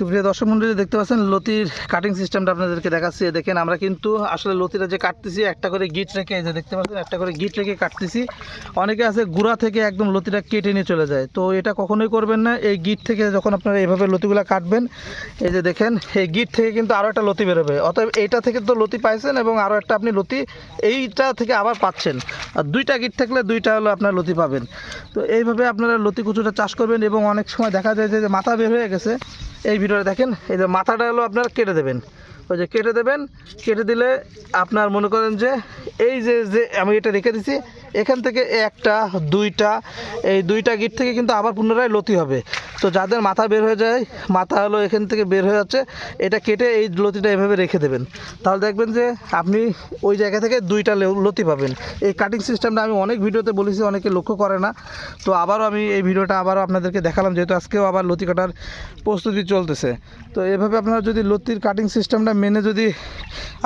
সুপ্রিয় দর্শক মন্ডলী, দেখতে পাচ্ছেন লতির কাটিং সিস্টেমটা আপনাদেরকে দেখাচ্ছি। দেখেন, আমরা কিন্তু আসলে লতিরা যে কাটতেছি, একটা করে গিট রেখে, এই যে দেখতে পাচ্ছেন, একটা করে গিট রেখে কাটতেছি। অনেকে আছে গুড়া থেকে একদম লতিটা কেটে নিয়ে চলে যায়। তো এটা কখনোই করবেন না। এই গিট থেকে যখন আপনারা এইভাবে লতিগুলো কাটবেন, এই যে দেখেন, এই গিট থেকে কিন্তু আরও একটা লতি বেরোবে। অতএব এইটা থেকে তো লতি পাইছেন এবং আরও একটা আপনি লতি এইটা থেকে আবার পাচ্ছেন। আর দুইটা গিট থাকলে দুইটা হলো আপনার লতি পাবেন। তো এইভাবে আপনারা লতি কুচুটা চাষ করবেন এবং অনেক সময় দেখা যায় যে যে মাথা বের হয়ে গেছে। এই ভিডিওটা দেখেন, এই যে মাথাটা হলো আপনার কেটে দেবেন। ওই যে কেটে দেবেন, কেটে দিলে আপনার মনে করেন যে এই যে যে আমি এটা রেখে দিছি, এখান থেকে একটা, দুইটা, এই দুইটা গিট থেকে কিন্তু আবার পুনরায় লতি হবে। তো যাদের মাথা বের হয়ে যায়, মাথা হলো এখান থেকে বের হয়ে যাচ্ছে, এটা কেটে এই লতিটা এভাবে রেখে দেবেন। তাহলে দেখবেন যে আপনি ওই জায়গা থেকে দুইটা লতি পাবেন। এই কাটিং সিস্টেমটা আমি অনেক ভিডিওতে বলেছি, অনেকে লক্ষ্য করে না। তো আবারও আমি এই ভিডিওটা আবারও আপনাদেরকে দেখালাম, যেহেতু আজকেও আবার লতি কাটার প্রস্তুতি চলতেছে। তো এভাবে আপনারা যদি লতির কাটিং সিস্টেমটা মেনে যদি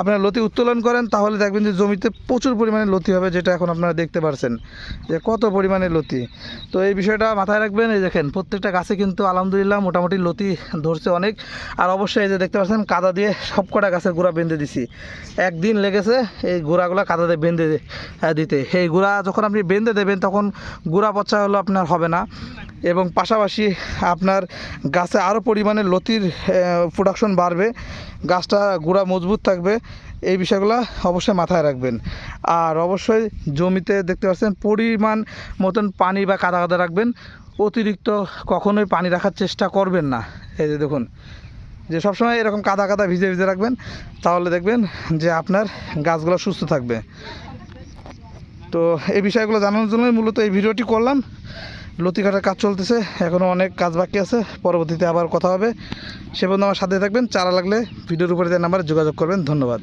আপনারা লতি উত্তোলন করেন, তাহলে দেখবেন যে জমিতে প্রচুর পরিমাণে লতি হবে, যেটা এখন আপনারা দেখতে পারছেন যে কত পরিমাণে লতি। তো এই বিষয়টা মাথায় রাখবেন, এই দেখেন, প্রত্যেকটা গাছে কিন্তু আলহামদুলিল্লাহ মোটামুটি লতি ধরছে অনেক। আর অবশ্যই এই যে দেখতে পাচ্ছেন, কাদা দিয়ে সব কটা গাছের গোড়া বেঁধে দিছি। একদিন লেগেছে এই গোড়াগুলো কাদা দিয়ে বেঁধে দিতে। এই গোড়া যখন আপনি বেঁধে দেবেন, তখন গোড়া পচা হলো আপনার হবে না। এবং পাশাপাশি আপনার গাছে আরও পরিমাণে লতির প্রোডাকশন বাড়বে। গাছটা গোড়া মজবুত থাকবে। এই বিষয়গুলো অবশ্যই মাথায় রাখবেন। আর অবশ্যই জমিতে দেখতে পাচ্ছেন, পরিমাণ মতন পানি বা কাদা কাদা রাখবেন। অতিরিক্ত কখনোই পানি রাখার চেষ্টা করবেন না। এই যে দেখুন, যে সবসময় এরকম কাদা কাদা ভিজে ভিজে রাখবেন, তাহলে দেখবেন যে আপনার গাছগুলো সুস্থ থাকবে। তো এই বিষয়গুলো জানানোর জন্যই মূলত এই ভিডিওটি করলাম। লতি কাটার কাজ চলতেছে এখনও অনেক কাজ বাকি আছে। পরবর্তীতে আবার কথা হবে। সে পর্যন্ত আমার সাথে থাকবেন। চারা লাগলে ভিডিওর উপরে দেওয়ার নাম্বারে যোগাযোগ করবেন। ধন্যবাদ।